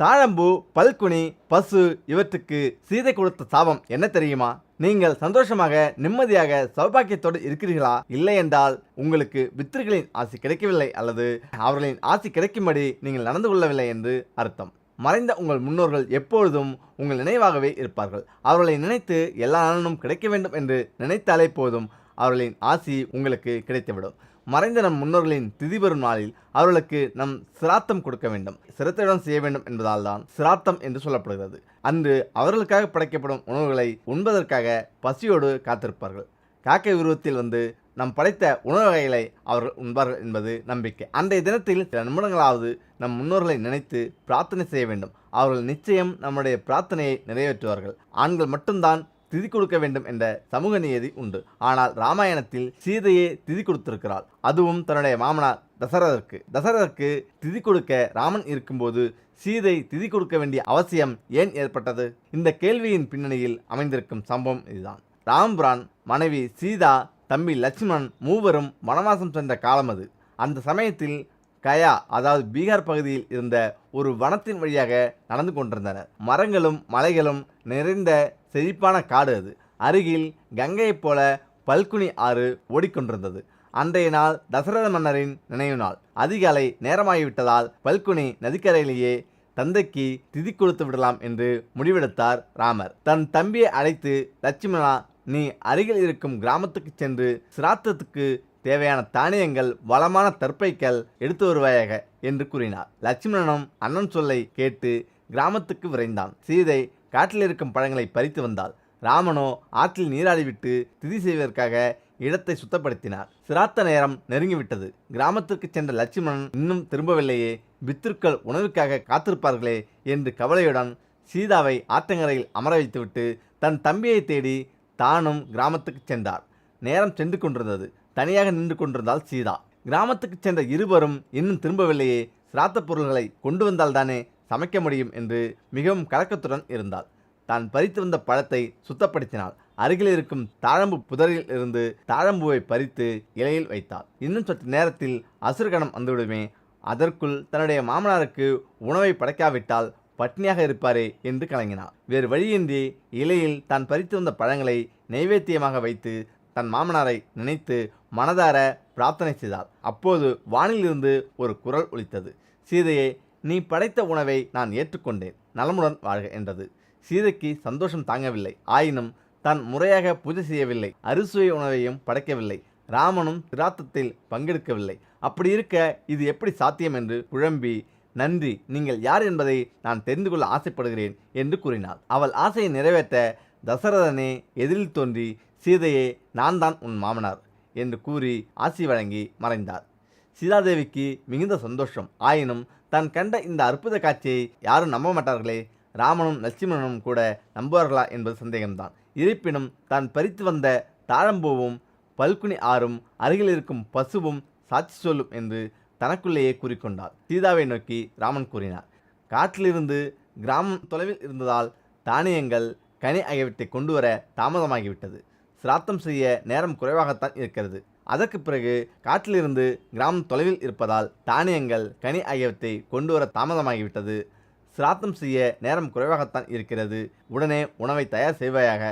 தாழம்பூ பல்குனி பசு இவற்றுக்கு சீதை கொடுத்த சாபம் என்ன தெரியுமா? நீங்கள் சந்தோஷமாக நிம்மதியாக சௌபாக்கியத்தோடு இருக்கிறீர்களா? இல்லை என்றால் உங்களுக்கு பித்திருக்களின் ஆசி கிடைக்கவில்லை அல்லது அவர்களின் ஆசி கிடைக்கும்படி நீங்கள் நடந்து கொள்ளவில்லை என்று அர்த்தம். மறைந்த உங்கள் முன்னோர்கள் எப்பொழுதும் உங்கள் நினைவாகவே இருப்பார்கள். அவர்களை நினைத்து எல்லா நலனும் கிடைக்க வேண்டும் என்று நினைத்தாலே போதும் அவர்களின் ஆசி உங்களுக்கு கிடைத்துவிடும். மறைந்த நம் முன்னோர்களின் திதி பெறும் நாளில் அவர்களுக்கு நம் சிராத்தம் கொடுக்க வேண்டும். சிரத்தையுடன் செய்ய வேண்டும் என்பதால் தான் சிராத்தம் என்று சொல்லப்படுகிறது. அன்று அவர்களுக்காக படைக்கப்படும் உணவுகளை உண்பதற்காக பசியோடு காத்திருப்பார்கள். காக்கை உருவத்தில் வந்து நம் படைத்த உணவு வகைகளை அவர்கள் உண்பார்கள் என்பது நம்பிக்கை. அன்றைய தினத்தில் சில நிமிடங்களாவது நம் முன்னோர்களை நினைத்து பிரார்த்தனை செய்ய வேண்டும். அவர்கள் நிச்சயம் நம்முடைய பிரார்த்தனையை நிறைவேற்றுவார்கள். ஆண்கள் மட்டும்தான் திதி கொடுக்க வேண்டும் என்ற சமூக நியதி உண்டு. ஆனால் ராமாயணத்தில் சீதையே திதி கொடுத்திருக்கிறாள். அதுவும் தன்னுடைய மாமனார் தசரதற்கு. தசரதற்கு திதி கொடுக்க ராமன் இருக்கும்போது சீதை திதி கொடுக்க வேண்டிய அவசியம் ஏன் ஏற்பட்டது? இந்த கேள்வியின் பின்னணியில் அமைந்திருக்கும் சம்பவம் இதுதான். ராம்பிரான் மனைவி சீதா தம்பி லட்சுமணன் மூவரும் வனவாசம் சென்ற காலம் அது. அந்த சமயத்தில் கயா அதாவது பீகார் பகுதியில் இருந்த ஒரு வனத்தின் வழியாக நடந்து கொண்டிருந்தனர். மரங்களும் மலைகளும் நிறைந்த செழிப்பான காடு அது. அருகில் கங்கையைப் போல பல்குனி ஆறு ஓடிக்கொண்டிருந்தது. அன்றைய நாள் தசரத மன்னரின் நினைவு நாள். அதிகாலை நேரமாகிவிட்டதால் பல்குனி நதிக்கரையிலேயே தந்தைக்கு திதி கொடுத்து விடலாம் என்று முடிவெடுத்தார் ராமர். தன் தம்பியை அழைத்து லட்சுமணா நீ அருகில் இருக்கும் கிராமத்துக்கு சென்று சிராத்தத்துக்கு தேவையான தானியங்கள் வளமான தற்பைக்கல் எடுத்து வருவாயாக என்று கூறினார். லட்சுமணனும் அண்ணன் சொல்லை கேட்டு கிராமத்துக்கு விரைந்தான். சீதை காட்டில் இருக்கும் பழங்களை பறித்து வந்தாள். ராமனோ ஆற்றில் நீராடிவிட்டு திதி செய்வதற்காக இடத்தை சுத்தப்படுத்தினார். சிராத்த நேரம் நெருங்கிவிட்டது. கிராமத்திற்கு சென்ற லட்சுமணன் இன்னும் திரும்பவில்லையே. பித்திருக்கள் உணவுக்காக காத்திருப்பார்களே என்று கவலையுடன் சீதாவை ஆற்றங்கரையில் அமர வைத்துவிட்டு தன் தம்பியை தேடி தானும் கிராமத்துக்கு சென்றார். நேரம் சென்று கொண்டிருந்தது. தனியாக நின்று கொண்டிருந்தால் சீதா. கிராமத்துக்கு சென்ற இருவரும் இன்னும் திரும்பவில்லையே. சிராத்த பொருள்களை கொண்டு வந்தால்தானே சமைக்க முடியும் என்று மிகவும் கலக்கத்துடன் இருந்தாள். தான் பறித்து வந்த பழத்தை சுத்தப்படுத்தினாள். அருகில் இருக்கும் தாழம்பு புதரில் இருந்து தாழம்பூவை பறித்து இலையில் வைத்தாள். இன்னும் சற்று நேரத்தில் அசுரகணம் வந்துவிடுமே. அதற்குள் தன்னுடைய மாமனாருக்கு உணவை படைக்காவிட்டால் பட்னியாக இருப்பாரே என்று கலங்கினார் வேறு வழியின்றி இலையில் தான் பறித்து வந்த பழங்களை நைவேத்தியமாக வைத்து தன் மாமனாரை நினைத்து மனதார பிரார்த்தனை செய்தாள். அப்போது வானிலிருந்து ஒரு குரல் ஒலித்தது. சீதையை நீ படைத்த உணவை நான் ஏற்றுக்கொண்டேன். நலமுடன் வாழ்க என்றது. சீதைக்கு சந்தோஷம் தாங்கவில்லை. ஆயினும் தான் முறையாக பூஜை செய்யவில்லை. அறுசுவை உணவையும் படைக்கவில்லை. ராமனும் திராத்தத்தில் பங்கெடுக்கவில்லை. அப்படி இருக்க இது எப்படி சாத்தியம் என்று குழம்பி நன்றி நீங்கள் யார் என்பதை நான் தெரிந்து கொள்ள ஆசைப்படுகிறேன் என்று கூறினாள். அவள் ஆசையை நிறைவேற்ற தசரதனே எதிரில் தோன்றி சீதையே நான் தான் உன் மாமனார் என்று கூறி ஆசி வழங்கி மறைந்தார் சீதாதேவிக்கு மிகுந்த சந்தோஷம். ஆயினும் தான் கண்ட இந்த அற்புத காட்சியை யாரும் நம்ப மாட்டார்களே? ராமனும் லட்சுமணனும் கூட நம்புவார்களா என்பது சந்தேகம்தான். இருப்பினும் தான் பறித்து வந்த தாழம்பூவும் பல்குனி ஆறும் அருகில் இருக்கும் பசுவும் சாட்சி சொல்லும் என்று தனக்குள்ளேயே கூறிக்கொண்டார் சீதாவை நோக்கி ராமன் கூறினார் காட்டிலிருந்து கிராமம் தொலைவில் இருந்ததால் தானியங்கள் கனி ஆகியவற்றை கொண்டு வர தாமதமாகிவிட்டது. சிராத்தம் செய்ய நேரம் குறைவாகத்தான் இருக்கிறது. அதற்கு பிறகு காட்டிலிருந்து கிராமம் தொலைவில் இருப்பதால் தானியங்கள் கனி ஆகியவற்றை கொண்டு வர தாமதமாகிவிட்டது. சிராத்தம் செய்ய நேரம் குறைவாகத்தான் இருக்கிறது. உடனே உணவை தயார் செய்வாயாக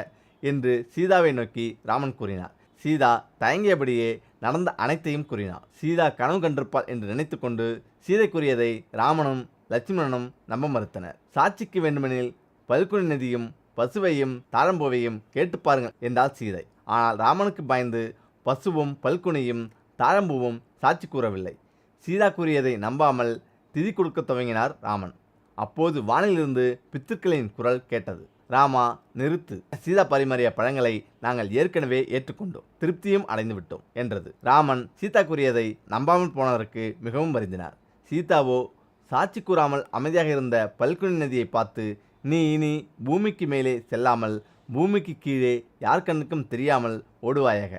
என்று சீதாவை நோக்கி ராமன் கூறினார். சீதா தயங்கியபடியே நடந்த அனைத்தையும் கூறினார் சீதா கனவு கண்டிருப்பாள் என்று நினைத்துக்கொண்டு சீதை கூறியதை ராமனும் லட்சுமணனும் நம்ப மறுத்தனர். சாட்சிக்கு வேண்டுமெனில் பல்குனி நதியும் பசுவையும் தாழம்பூவையும் கேட்டு பாருங்கள் என்றாள் சீதை. ஆனால் ராமனுக்கு பயந்து பசுவும் பல்குனியும் தாழம்பூவும் சாட்சி கூறவில்லை. சீதா கூறியதை நம்பாமல் திதி கொடுக்க துவங்கினார் ராமன். அப்போது வானிலிருந்து பித்துக்களின் குரல் கேட்டது. ராமா நிறுத்து. சீதா பரிமாறிய பழங்களை நாங்கள் ஏற்கனவே ஏற்றுக்கொண்டோம். திருப்தியும் அடைந்து விட்டோம் என்றது. ராமன் சீதா கூறியதை நம்பாமல் போனதற்கு மிகவும் வருந்தினார். சீதாவோ சாட்சி கூறாமல் அமைதியாக இருந்த பல்குனி நதியை பார்த்து நீ இனி பூமிக்கு மேலே செல்லாமல் பூமிக்கு கீழே யார் கண்ணுக்கும் தெரியாமல் ஓடுவாயாக?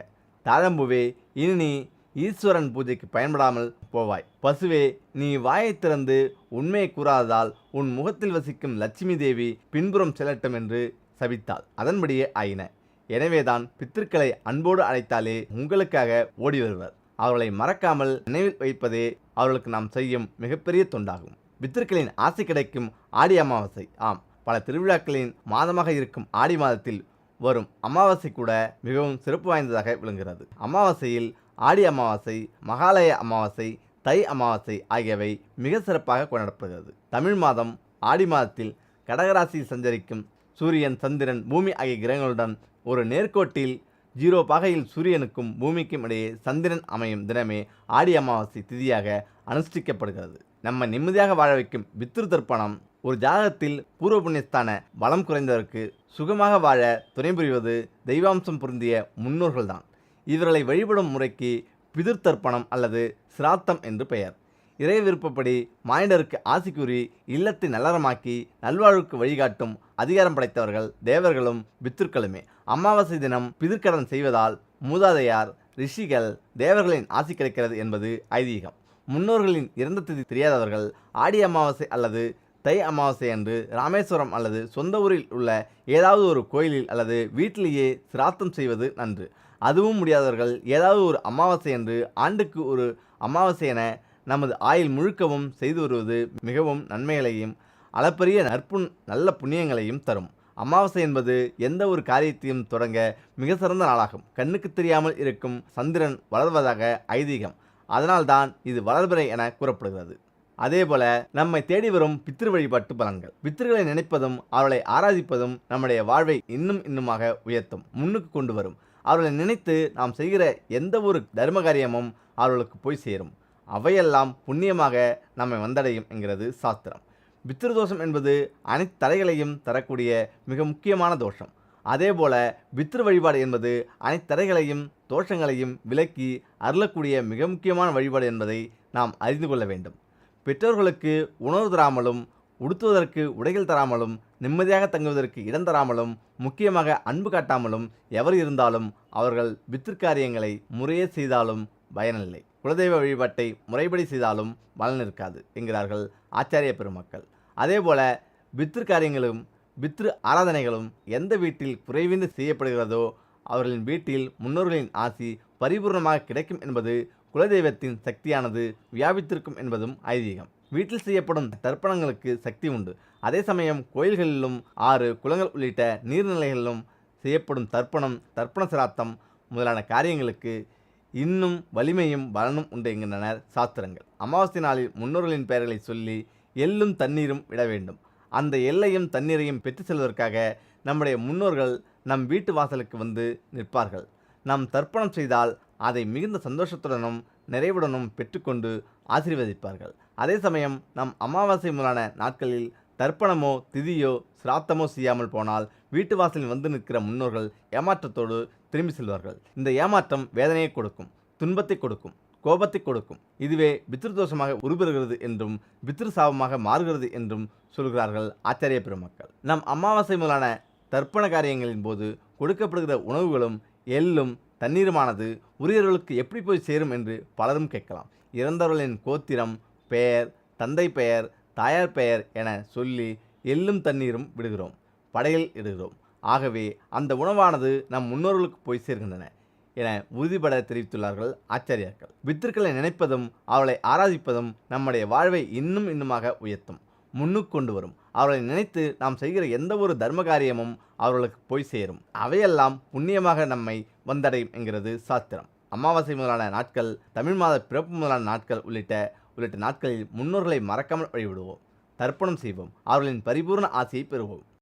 தாழம்புவே இனி நீ ஈஸ்வரன் பூஜைக்கு பயன்படாமல் போவாய். பசுவே நீ வாயைத் திறந்து உண்மையை கூறாததால் உன் முகத்தில் வசிக்கும் லட்சுமி தேவி பின்புறம் செல்லட்டும் என்று சபித்தாள். அதன்படியே ஆயின. எனவேதான் பித்திருக்களை அன்போடு அழைத்தாலே உங்களுக்காக ஓடி வருவர் அவர்களை மறக்காமல் நினைவில் வைப்பதே அவர்களுக்கு நாம் செய்யும் மிகப்பெரிய தொண்டாகும். பித்திருக்களின் ஆசை கிடைக்கும் ஆடி அமாவாசை. ஆம் பல திருவிழாக்களின் மாதமாக இருக்கும் ஆடி மாதத்தில் வரும். அமாவாசை கூட மிகவும் சிறப்பு வாய்ந்ததாக விளங்குகிறது. அமாவாசையில் ஆடி அமாவாசை மகாலய அமாவாசை தை அமாவாசை ஆகியவை மிக சிறப்பாக கொண்டாடப்படுகிறது. தமிழ் மாதம் ஆடி மாதத்தில் கடகராசியில் சஞ்சரிக்கும் சூரியன் சந்திரன் பூமி ஆகிய கிரகங்களுடன் ஒரு நேர்கோட்டில் ஜீரோ பாகையில் சூரியனுக்கும் பூமிக்கும் இடையே சந்திரன் அமையும் தினமே ஆடி அமாவாசை திதியாக அனுஷ்டிக்கப்படுகிறது. நம்ம நிம்மதியாக வாழ வைக்கும் பித்ரு தர்ப்பணம் ஒரு ஜாதகத்தில் பூர்வ புண்ணியஸ்தான பலம் குறைந்தவருக்கு சுகமாக வாழ துணை புரிவது தெய்வாம்சம் பொருந்திய முன்னோர்கள்தான். இவர்களை வழிபடும் முறைக்கு பிதிர்த்தர்ப்பணம் அல்லது சிராத்தம் என்று பெயர். இறை விருப்பப்படி மானிடருக்கு ஆசி கூறி இல்லத்தை நல்லறமாக்கி நல்வாழ்வுக்கு வழிகாட்டும் அதிகாரம் படைத்தவர்கள் தேவர்களும் பித்திருக்களுமே. அமாவாசை தினம் பிதிர்க்கடன் செய்வதால் மூதாதையார் ரிஷிகள் தேவர்களின் ஆசி கிடைக்கிறது என்பது ஐதீகம். முன்னோர்களின் இறந்த திதி தெரியாதவர்கள் ஆடி அமாவாசை அல்லது தை அமாவாசை அன்று ராமேஸ்வரம் அல்லது சொந்த ஊரில் உள்ள ஏதாவது ஒரு கோயிலில் அல்லது வீட்டிலேயே சிராத்தம் செய்வது நன்று. அதுவும் முடியாதவர்கள் ஏதாவது ஒரு அமாவாசை அன்று ஆண்டுக்கு ஒரு அமாவாசை என நமது ஆயில் முழுக்கவும் செய்து வருவது மிகவும் நன்மைகளையும் அளப்பரிய நற்புண் நல்ல புண்ணியங்களையும் தரும். அமாவாசை என்பது எந்த ஒரு காரியத்தையும் தொடங்க மிக சிறந்த நாளாகும். கண்ணுக்கு தெரியாமல் இருக்கும் சந்திரன் வளர்வதாக ஐதீகம். அதனால்தான் இது வளர்பிறை என கூறப்படுகிறது. அதேபோல நம்மை தேடி வரும் பித்திரு வழிபாட்டு பலன்கள். பித்திருகளை நினைப்பதும் அவர்களை ஆராதிப்பதும் நம்முடைய வாழ்வை இன்னும் இன்னுமாக உயர்த்தும் முன்னுக்கு கொண்டு வரும். அவர்களை நினைத்து நாம் செய்கிற எந்த ஒரு தர்ம காரியமும் அவர்களுக்கு போய் சேரும். அவையெல்லாம் புண்ணியமாக நம்மை வந்தடையும் என்கிறது சாஸ்திரம். பித்திரு தோஷம் என்பது அனைத்து தடைகளையும் தரக்கூடிய மிக முக்கியமான தோஷம். அதேபோல பித்ரு வழிபாடு என்பது அனைத்து தடைகளையும் தோஷங்களையும் விலக்கி அருளக்கூடிய மிக முக்கியமான வழிபாடு என்பதை நாம் அறிந்து கொள்ள வேண்டும். பெற்றோர்களுக்கு உணவு தராமலும் உடுத்துவதற்கு உடைகள் தராமலும் நிம்மதியாக தங்குவதற்கு இடம் தராமலும் முக்கியமாக அன்பு காட்டாமலும் எவர் இருந்தாலும் அவர்கள் பித்திருக்காரியங்களை முறையே செய்தாலும் பயனில்லை குலதெய்வ வழிபாட்டை முறைப்படி செய்தாலும் பலன் இருக்காது என்கிறார்கள் ஆச்சாரிய பெருமக்கள். அதேபோல பித்ரு காரியங்களும் பித்ரு ஆராதனைகளும் எந்த வீட்டில் குறைவின்றி செய்யப்படுகிறதோ அவர்களின் வீட்டில் முன்னோர்களின் ஆசி பரிபூர்ணமாக கிடைக்கும் என்பது குலதெய்வத்தின் சக்தியானது வியாபித்திருக்கும் என்பதும் ஐதீகம். வீட்டில் செய்யப்படும் தர்ப்பணங்களுக்கு சக்தி உண்டு. அதே சமயம் கோயில்களிலும் ஆறு குளங்கள் உள்ளிட்ட நீர்நிலைகளிலும் செய்யப்படும் தர்ப்பணம் தர்ப்பண சிராத்தம் முதலான காரியங்களுக்கு இன்னும் வலிமையும் பலனும் உண்டு என்கின்றனர் சாஸ்திரங்கள். அமாவாசை நாளில் முன்னோர்களின் பெயர்களை சொல்லி எள்ளும் தண்ணீரும் விட வேண்டும். அந்த எல்லையும் தண்ணீரையும் பெற்று செல்வதற்காக நம்முடைய முன்னோர்கள் நம் வீட்டு வாசலுக்கு வந்து நிற்பார்கள். நாம் தர்ப்பணம் செய்தால் அதை மிகுந்த சந்தோஷத்துடனும் நிறைவுடனும் பெற்றுக்கொண்டு ஆசீர்வதிப்பார்கள். அதே சமயம் நம் அமாவாசை முதலான நாட்களில் தர்ப்பணமோ திதியோ சிராத்தமோ செய்யாமல் போனால் வீட்டு வாசலில் வந்து நிற்கிற முன்னோர்கள் ஏமாற்றத்தோடு திரும்பி செல்வார்கள். இந்த ஏமாற்றம் வேதனையை கொடுக்கும் துன்பத்தை கொடுக்கும் கோபத்தை கொடுக்கும். இதுவே பித்ருதோஷமாக உருபெறுகிறது என்றும் பித்ரு சாபமாக மாறுகிறது என்றும் சொல்கிறார்கள் ஆச்சாரிய பெருமக்கள். நம் அமாவாசை முதலான தர்ப்பண காரியங்களின் போது கொடுக்கப்படுகிற உணவுகளும் எள்ளும் தண்ணீருமானது உரியவர்களுக்கு எப்படி போய் சேரும் என்று பலரும் கேட்கலாம். இறந்தவர்களின் கோத்திரம் பெயர் தந்தை பெயர் தாயார் பெயர் என சொல்லி எள்ளும் தண்ணீரும் விடுகிறோம் படையில் இடுகிறோம். ஆகவே அந்த உணவானது நம் முன்னோர்களுக்கு போய் சேர்கின்றன என உறுதிபட தெரிவித்துள்ளார்கள் ஆச்சாரியார்கள். பித்திருக்களை நினைப்பதும் அவளை ஆராதிப்பதும் நம்முடைய வாழ்வை இன்னும் இன்னுமாக உயர்த்தும் முன்னுக்கு கொண்டு வரும். அவர்களை நினைத்து நாம் செய்கிற எந்த ஒரு தர்ம காரியமும் அவர்களுக்கு போய் சேரும். அவையெல்லாம் புண்ணியமாக நம்மை வந்தடையும் என்கிறது சாஸ்திரம். அமாவாசை முதலான நாட்கள் தமிழ் மாத பிறப்பு முதலான நாட்கள் உள்ளிட்ட உள்ளிட்ட நாட்களில் முன்னோர்களை மறக்காமல் வழிவிடுவோம் தர்ப்பணம் செய்வோம். அவர்களின் பரிபூர்ண ஆசையை பெறுவோம்.